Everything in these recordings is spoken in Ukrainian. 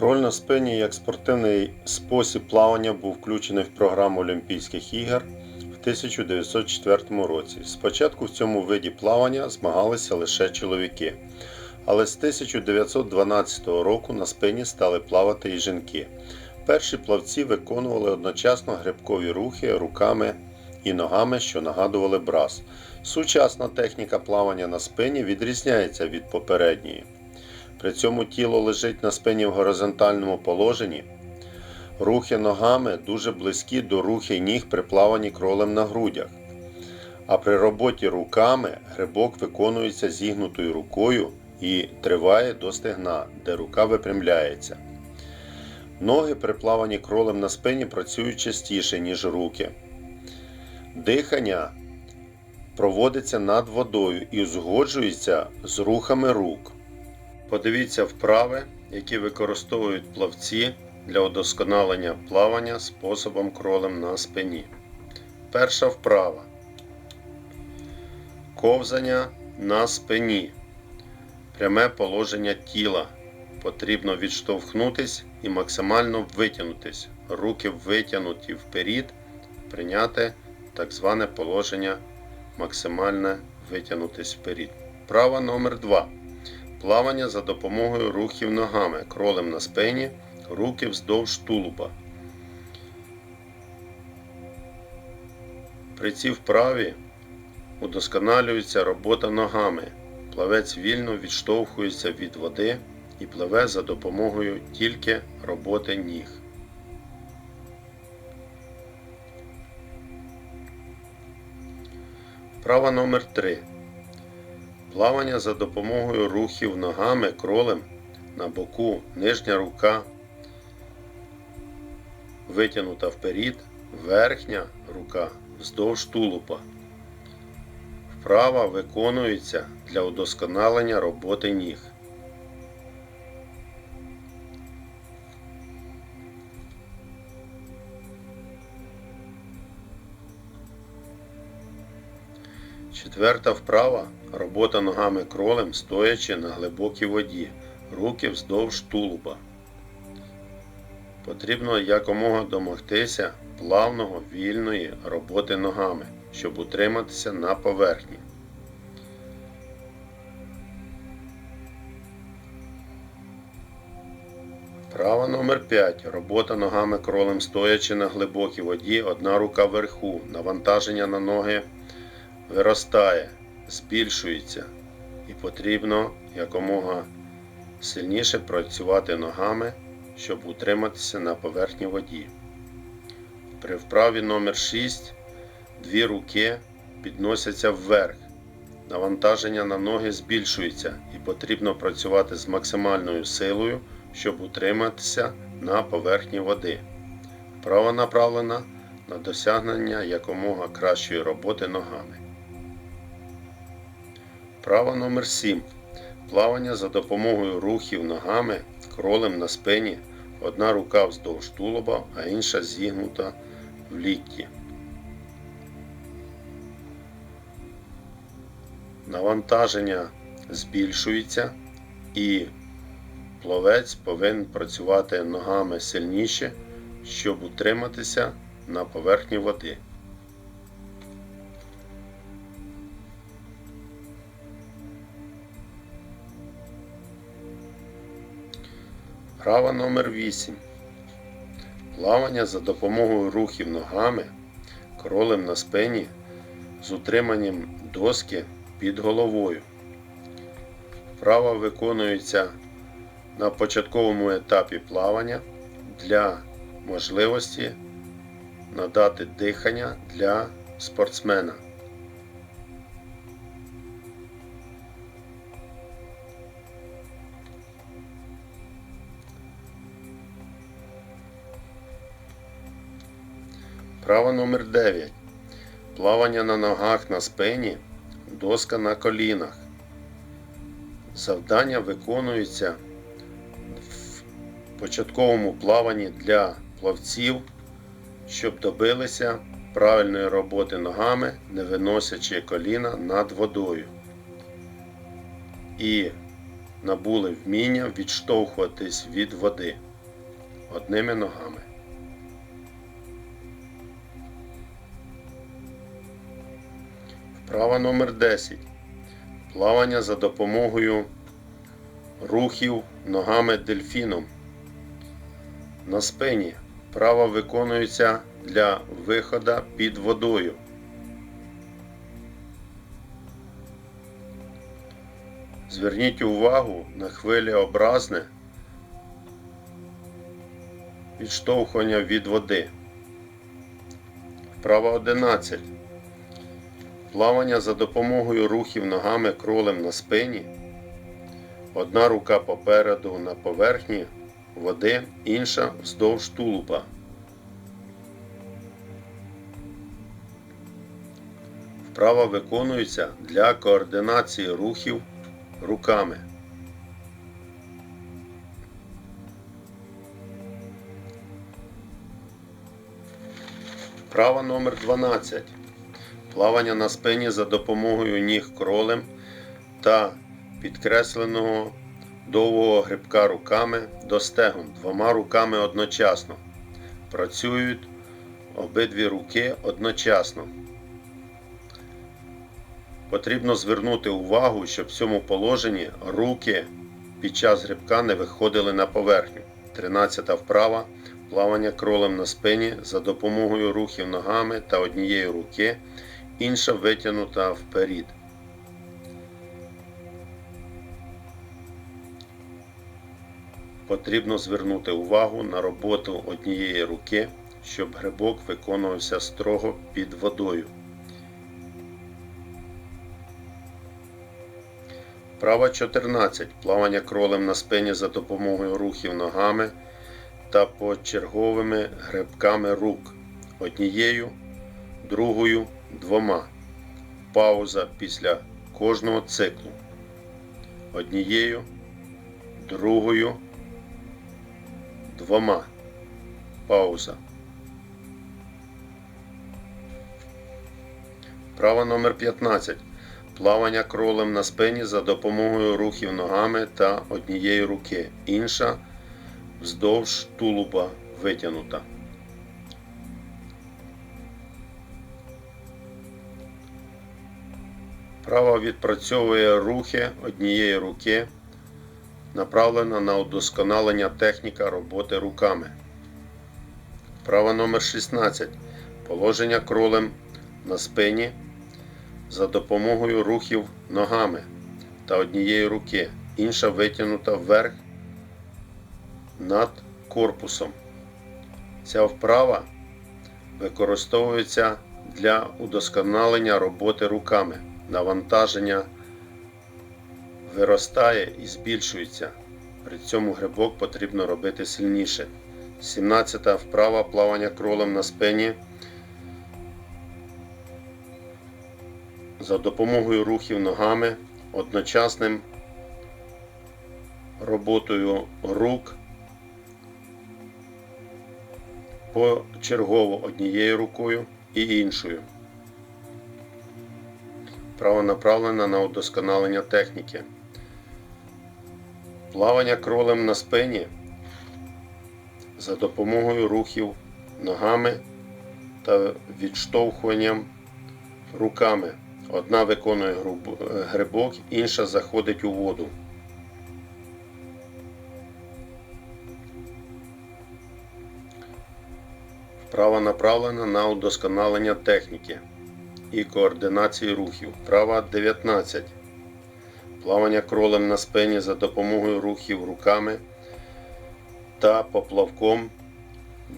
Кроль на спині як спортивний спосіб плавання був включений в програму Олімпійських ігор в 1904 році. Спочатку в цьому виді плавання змагалися лише чоловіки, але з 1912 року на спині стали плавати і жінки. Перші плавці виконували одночасно грибкові рухи руками і ногами, що нагадували брас. Сучасна техніка плавання на спині відрізняється від попередньої. При цьому тіло лежить на спині в горизонтальному положенні. Рухи ногами дуже близькі до рухів ніг при плаванні кролем на грудях. А при роботі руками грибок виконується зігнутою рукою і триває до стегна, де рука випрямляється. Ноги при плаванні кролем на спині працюють частіше, ніж руки. Дихання проводиться над водою і узгоджується з рухами рук. Подивіться вправи, які використовують плавці для удосконалення плавання способом кролем на спині. Перша вправа. Ковзання на спині. Пряме положення тіла. Потрібно відштовхнутись і максимально витягнутись. Руки витягнуті вперед, прийняти так зване положення максимальне витягнутись вперед. Вправа номер 2. Плавання за допомогою рухів ногами, кролем на спині, руки вздовж тулуба. При цій вправі удосконалюється робота ногами. Плавець вільно відштовхується від води і пливе за допомогою тільки роботи ніг. Вправа номер 3. Плавання за допомогою рухів ногами кролем на боку, нижня рука витягнута вперед, верхня рука вздовж тулупа. Вправа виконується для удосконалення роботи ніг. Четверта вправа робота ногами кролем, стоячи на глибокій воді, руки вздовж тулуба. Потрібно якомога домогтися плавного вільної роботи ногами, щоб утриматися на поверхні. Вправа номер 5. Робота ногами кролем стоячи на глибокій воді, одна рука вверху, навантаження на ноги виростає, збільшується і потрібно якомога сильніше працювати ногами, щоб утриматися на поверхні воді. При вправі номер 6 дві руки підносяться вверх. Навантаження на ноги збільшується і потрібно працювати з максимальною силою, щоб утриматися на поверхні води. Вправа направлена на досягнення якомога кращої роботи ногами. Вправа номер 7. Плавання за допомогою рухів ногами, кролем на спині, одна рука вздовж тулуба, а інша зігнута в лікті. Навантаження збільшується і пловець повинен працювати ногами сильніше, щоб утриматися на поверхні води. Вправа номер 8. Плавання за допомогою рухів ногами, кролем на спині з утриманням доски під головою. Вправа виконується на початковому етапі плавання для можливості надати дихання для спортсмена. Вправа номер 9. Плавання на ногах на спині, доска на колінах. Завдання виконується в початковому плаванні для плавців, щоб добилися правильної роботи ногами, не виносячи коліна над водою. І набули вміння відштовхуватись від води. одними ногами. Вправа номер 10. Плавання за допомогою рухів ногами дельфіном. На спині. Право виконується для виходу під водою. Зверніть увагу на хвилеобразне відштовхування від води. Вправа 11. Плавання за допомогою рухів ногами кролем на спині. Одна рука попереду на поверхні води, інша вздовж тулуба. Вправа виконується для координації рухів руками. Вправа номер 12. Плавання на спині за допомогою ніг кролем та підкресленого довгого грибка руками до стегон двома руками одночасно. Працюють обидві руки одночасно. Потрібно звернути увагу, щоб в цьому положенні руки під час грибка не виходили на поверхню. 13 вправа. Плавання кролем на спині за допомогою рухів ногами та однієї руки, інша витягнута вперед. Потрібно звернути увагу на роботу однієї руки, щоб грибок виконувався строго під водою. Права 14. Плавання кролем на спині за допомогою рухів ногами та почерговими грибками рук. Однією, другою, двома. Пауза після кожного циклу. Однією, другою, двома. Пауза. Право номер 15. Плавання кролем на спині за допомогою рухів ногами та однієї руки. Інша вздовж тулуба витягнута. Права відпрацьовує рухи однієї руки, направлена на удосконалення техніка роботи руками. Право номер 16. Положення кролем на спині за допомогою рухів ногами та однієї руки, інша витягнута вверх над корпусом. Ця вправа використовується для удосконалення роботи руками. Навантаження виростає і збільшується. При цьому грибок потрібно робити сильніше. 17 вправа плавання кролем на спині. За допомогою рухів ногами, одночасним роботою рук почергово однією рукою і іншою. Право направлена на удосконалення техніки. Плавання кролем на спині за допомогою рухів ногами та відштовхуванням руками. Одна виконує грибок, інша заходить у воду. Вправа направлена на удосконалення техніки і координації рухів. Вправа 19. Плавання кролем на спині за допомогою рухів руками та поплавком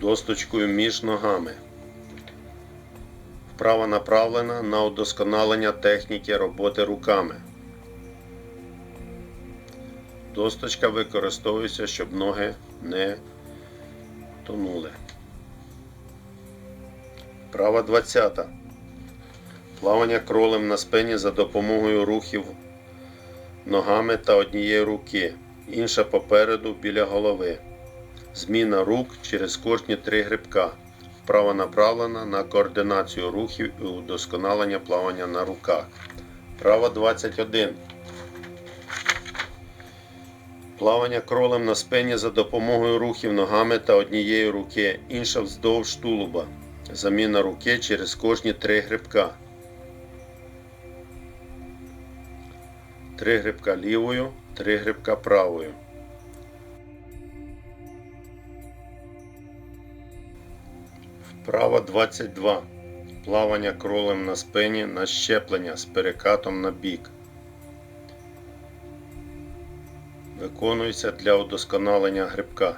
досточкою між ногами. Вправа направлена на удосконалення техніки роботи руками. Досточка використовується, щоб ноги не тонули. Вправа 20. Плавання кролем на спині за допомогою рухів ногами та однієї руки, інша попереду біля голови. Зміна рук через кожні три грибка. Вправа направлена на координацію рухів і удосконалення плавання на руках. Вправа 21. Плавання кролем на спині за допомогою рухів ногами та однієї руки, інша вздовж тулуба. Заміна руки через кожні три грибка. Три грибка лівою, три грибка правою. Вправа 22. Плавання кролем на спині на щеплення з перекатом на бік. Виконується для удосконалення грибка.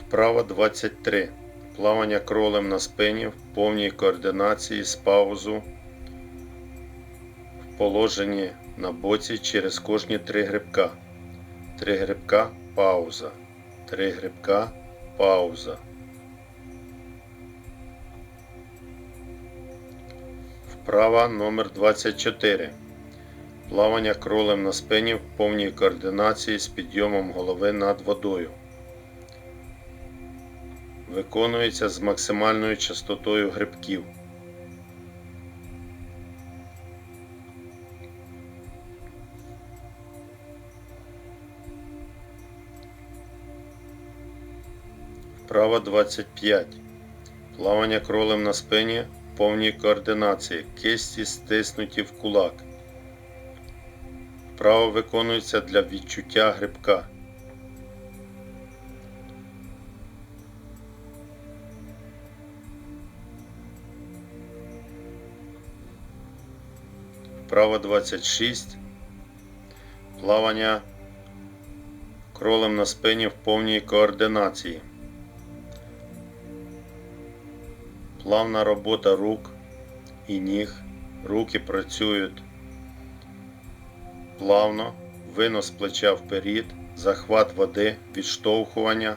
Вправа 23. Плавання кролем на спині в повній координації з паузу в положенні на боці через кожні три грибка. Три грибка пауза. Три грибка пауза. Вправа номер 24. Плавання кролем на спині в повній координації з підйомом голови над водою. Виконується з максимальною частотою грибків. Вправа 25. Плавання кролем на спині в повній координації. Кисті стиснуті в кулак. Вправа виконується для відчуття грибка. Вправа 26. Плавання кролем на спині в повній координації. Плавна робота рук і ніг. Руки працюють плавно, винос плеча вперед, захват води, відштовхування.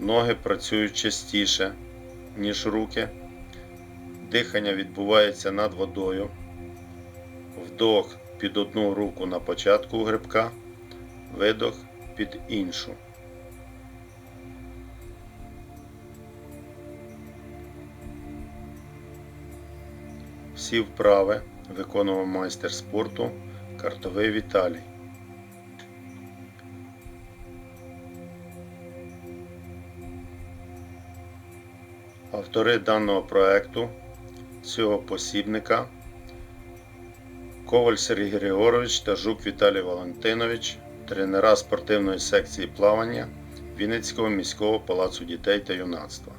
Ноги працюють частіше, ніж руки. Дихання відбувається над водою. Вдох під одну руку на початку грибка, видох під іншу. Всі вправи виконував майстер спорту Картовий Віталій. Автори даного проекту цього посібника Коваль Сергій Григорович та Жук Віталій Валентинович, тренера спортивної секції плавання Вінницького міського палацу дітей та юнацтва.